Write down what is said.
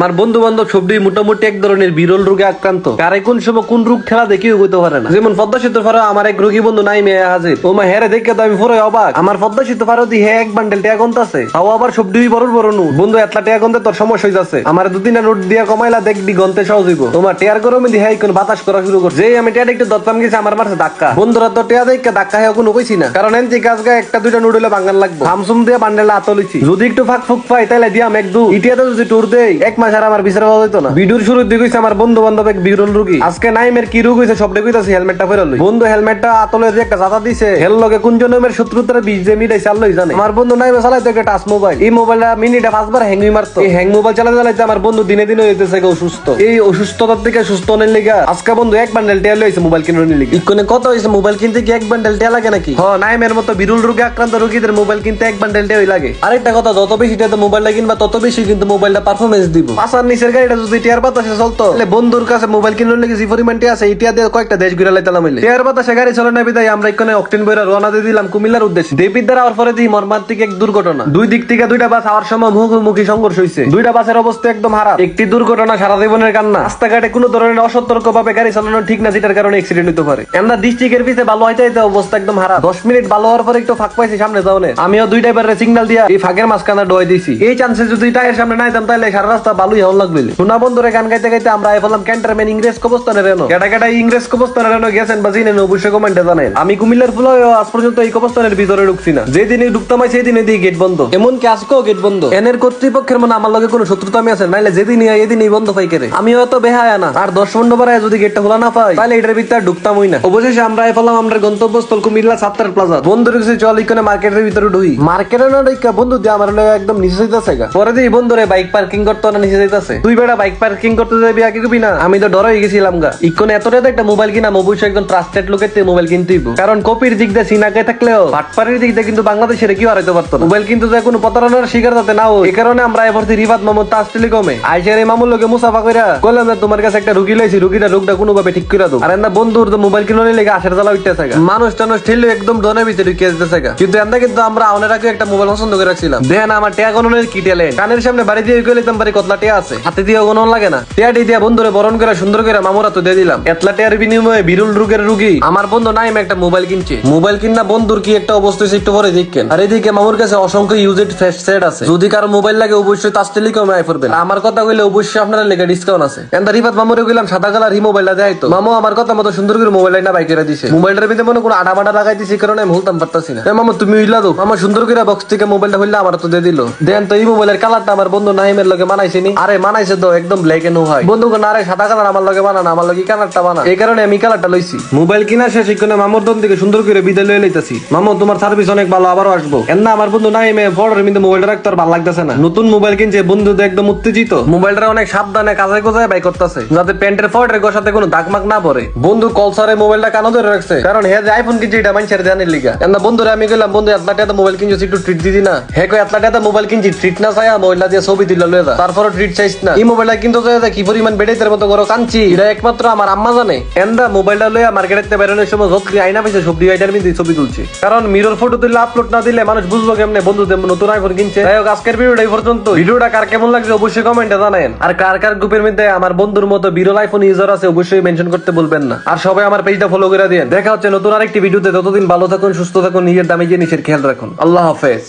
আমার বন্ধু বান্ধব সবটি মোটামুটি এক ধরনের বিরল রোগে আক্রান্ত। কারে কোন সময় কোন রোগ খেলা দেখিও হইতে পারে না। যেমন পদ্মা সেতু ফারো আমার এক রোগী বন্ধু নাই মেয়ে হাজির। ও মা হেরে দেখে তো আমি পুরো অবাক। আমার পদ্মা সেতু ফারো দি হে এক বান্ডেল টিয়া গন্ত আছে। তাও আবার সবটি বড় বড় নু বন্ধু, এতলা টিয়া গন্তে তোর সমস্যা হয়ে যাচ্ছে আমার দু দুদিন নোট দিয়া কমাইলা দেখবি গন্তে সহজ হইব। তোমার টিয়ার গরমে দি হ্যাঁ কোন বাতাস করা শুরু করছে। যেই আমি টিয়াটা একটু দত্তাম গেছে, আমার মারছে ধাক্কা। বন্ধুরা তো টিয়া দেখে ধাক্কা হ্যাঁ কোনো কইছি না। কারণ এনতি গাছ গায়ে একটা দুইটা নুডলে বাঙ্গান লাগবে। হামসুম দিয়ে বান্ডেলটা আতলিছি যদি একটু ফাঁক ফুক পাই তাহলে দিয়াম এক দু। ইটিয়াতে যদি টুর দেই, এক মাস আর আমার বিচার পাওয়া যেত না। ভিডিওর শুরু দিকে আমার বন্ধু বান্ধব এক বিরল রোগী। আজকে নাইমের কি রোগ হইছে সব কইতাছি হেলমেটটা পরে বন্ধু হেলমেটটা আতলে যে একটা জাতা দিছে। হেল লগে কোন জন্মের শত্রুতার বীজ যে মিটাই চাললই জানে। আমার বন্ধু নাইমে চালাইতো একটা টাচ মোবাইল। এই মোবাইলটা মিনিটে পাঁচবার হ্যাং মারতো। এই হ্যাং মোবাইল চালাতে চালাইতে আমার বন্ধু দিনে দিনে হইতেছে অসুস্থ। এই অসুস্থতার থেকে সুস্থ হনের লিগা আজকে বন্ধু এক বান্ডেল টিয়া লইছে মোবাইল কিনে লিগা। ইকনে কত হইছে মোবাইল কিনতে কি এক বান্ডেল টিয়া লাগে নাকি? হ নাইমের মতো বিরল রোগে আক্রান্ত রোগীদের মোবাইল কিনতে এক বান্ডেল টিয়াই লাগে। আরেকটা কথা যত বেশি মোবাইলটা কিনবা তত বেশি কিন্তু মোবাইলটা পারফরমেন্স দিব। পাঁচার নিচের গাড়িটা যদি টিয়ার বাতাসে চলতো, তাহলে বন্ধুর কাছে মোবাইল কিনলে নাকি যে পরিমাণ টিয়া আছে, ইটিয়া দিয়ে কয়েকটা দেশ ঘুরে লাইতালাম হইলে টিয়ার বাতাসে গাড়ি চলে না বিদায়, আমরা এখানে অকটেন বইরা রওনা দিয়ে দিলাম কুমিল্লার উদ্দেশ্যে। দেবিদ্দার আওয়ার পরে দিই মর্মান্তিক এক দুর্ঘটনা, দুই দিক থেকে দুইটা বাস আওয়ার সময় মুখোমুখি সংঘর্ষ হয়েছে দুইটা বাসের অবস্থা একদম হারা একটি দুর্ঘটনা সারা জীবনের কান্না। রাস্তাঘাটে কোনো ধরনের অসতর্ক ভাবে গাড়ি চালানো ঠিক না, যেটার কারণে অ্যাক্সিডেন্ট হতে পারে। আমরা ডিস্ট্রিক্টের পিছে ভালো হইতে হইতে অবস্থা একদম হারা দশ মিনিট ভালো হওয়ার পরে একটু ফাঁক পাইছি সামনে যাওয়ার আমিও দুই ড্রাইভারের সিগন্যাল দিয়া এই ফাঁকের মাঝখানে ডোয় দিছি। এই চান্সে যদি টায়ার সামনে নাইতাম তাহলে সারা রাস্তা ভালোই হল লাগবে শোনা বন্ধুরে গান গাইতে গাইতে আমরা আই বললাম ক্যান্টারম্যান ইংরেজ কবস্থানে রেনো কেটা কেটা ইংরেজ কবস্থানে রেনো গেছেন বা চিনেন অবশ্যই কমেন্টে জানেন আমি কুমিল্লার ফুল আজ পর্যন্ত এই কবস্থানের ভিতরে ঢুকছি না। যেদিনে ঢুকতাম হয় সেই দিনে দিয়ে গেট বন্ধ। এমনকি আজকেও গেট বন্ধ। এনের কর্তৃপক্ষের মনে আমার লগে কোনো শত্রুতা আমি আছে নাইলে যেদিনই হয় এদিনই বন্ধ পাই করে। আমি হয়তো বেহায় না। আর দশ পনেরো বার যদি গেটটা খোলা না পাই তাহলে এটার ভিতরে আর ঢুকতাম হই না। অবশেষে আমরা আই ফেলাম আমরা গন্তব্যস্থল কুমিল্লা সাত্তার প্লাজা বন্ধুর কাছে চল এখানে মার্কেটের ভিতরে ঢুই। মার্কেটে না ঢুকা বন্ধু দিয়ে আমার লগে একদম নিচে গা। পরে দিয়ে বন্ধুরে বাইক পার্কিং করতে না নিচে তুই বেটা বাইক পার্কিং করতে যাবি, আগে কবি না? আমি তো ডর হয়ে গেছিলাম গা। ইকোনে এত রেতে একটা মোবাইল কিনা অবশ্যই ট্রাস্টেড লোকের থেকে মোবাইল কিনতেই হইবো। কারণ কপির দিক দিয়ে সিনাকে থাকলেও বাটপাড়ির দিক দিয়ে কিন্তু বাংলাদেশের হারাইতে পারতো মোবাইল কিন্তু যে কোনো প্রতারণার শিকার যাতে না এই কারণে আমরা এবার রিবাদ টেলিকমে আইসার এই লোকে মুসাফা কইরা কইলাম তোমার কাছে একটা রুগী লইছি, রুগীটা রোগটা কোনো ভাবে ঠিক করে দাও। আর এন্দা বন্ধুর তো মোবাইল কিনে লেগে আশের জ্বালা মানুষ টানুষ ঠেলে একদম ডনের ভিতরে যেতেছে গা। কিন্তু এন্দা কিন্তু আমরা অনেক আগে একটা মোবাইল পছন্দ করে রাখছিলাম। দেখেন আমার টিয়া গণনের কি ট্যালেন্ট কানের সামনে বাড়ি দিয়ে গেলে বাড়ি আছে, হাতে দিয়ে গণন লাগে না। টিয়াটি দিয়া বন্ধুরে বরণ করে সুন্দর করে মামুরা তো দিয়ে দিলাম। এতলা টিয়ার বিনিময়ে বিরল রোগের রুগী। আমার বন্ধু নাইম একটা মোবাইল কিনছে। মোবাইল কিনা বন্ধুর কি একটা অবস্থা হয়েছে একটু পরে আর এদিকে মামুর কাছে অসংখ্য ইউজেড সেট আছে। যদি কারও মোবাইল লাগে, অবশ্যই তাস টেলিকমে আই পড়বেন আমার কথা কইলে অবশ্যই আপনারা লেগে ডিসকাউন্ট আছে। এন্ডা রিফাত মামুরে কইলাম, সাদা কালার হি মোবাইলটা দেয় তো। মামু আমার কথা মতো সুন্দর করে মোবাইল না বাইকেরা দিছে। মোবাইলটার ভিতরে মনে কোনো আডা মাডা লাগাই দিছে কারণে আমি ভুলতাম পারতাছি না। মামু, তুমি উইলা দাও মামা, সুন্দর করে বক্স থেকে মোবাইলটা হইলে আমার তো দিয়ে দিল। দেন তো এই মোবাইলের কালারটা আমার বন্ধু নাহিমের লগে বানাইছে নি আরে বানাইছে তো একদম ব্ল্যাক এন্ড হোয়াইট বন্ধু কোন আরে সাদা কালার আমার লগে বানানো আমার লগে কালারটা বানা এই কারণে আমি কালারটা লইছি। মোবাইল কিনা শেষ এখানে মামুর দন থেকে সুন্দর করে বিদায় লয়ে লইতাছি। মামু তোমার সার্ভিস অনেক ভালো আবারও আসব। এন্না আমার বন্ধু নাহিমে ফোনের মধ্যে মোবাইলটা রাখতে আর ভালো লাগতেছে না। নতুন মোবাইল কিনছে বন্ধু তো একদম উত্তেজিত। মোবাইলটা অনেক সাবধানে কাজে কোজায় বাই করতেছে যাতে প্যান্টের ফটের গোসাতে কোনো দাগ মাগ না পড়ে। বন্ধু কলসারে মোবাইলটা কানো ধরে রাখছে। কারণ হে যে আইফোন কিনছে এটা মানুষের জানের লিগা। এন্না বন্ধুরা আমি কইলাম বন্ধু এতলা টাকা মোবাইল কিনছিস একটু ট্রিট দিদি না। হে কই এতলা টাকা মোবাইল কিনছি ট্রিট না চাই মোবাইলটা দিয়ে ছবি দিল লয়ে যা। তারপরে ট্রিট চাইছ না। এই মোবাইলটা কিন্তু কি পরিমাণ বেড়াইতে মতো করো এটা একমাত্র আমার আম্মা জানে। এন্দা মোবাইলটা লইয়া মার্কেটে বেরোনোর সময় আইনা পাইছে মধ্যে ছবি তুলছে। কারণ মিরর ফটো তুলে আপলোড না দিলে মানুষ বুঝব কেমনে নতুন আইফোন কিনছে। যাই হোক, আজকের ভিডিওটা এই পর্যন্ত। ভিডিওটা কার কেমন লাগছে অবশ্যই কমেন্টে জানাবেন আর কার কার গ্রুপের মধ্যে আমার বন্ধুর মতো বিরল আইফোন ইউজার আছে, অবশ্যই মেনশন করতে বলবেন না। আর সবাই আমার পেজটা ফলো করে দিন দেখা হচ্ছে নতুন আরেকটি ভিডিওতে ততদিন ভালো থাকুন, সুস্থ থাকুন, নিজের দামে গিয়ে নিজের খেয়াল রাখুন। আল্লাহ হাফেজ।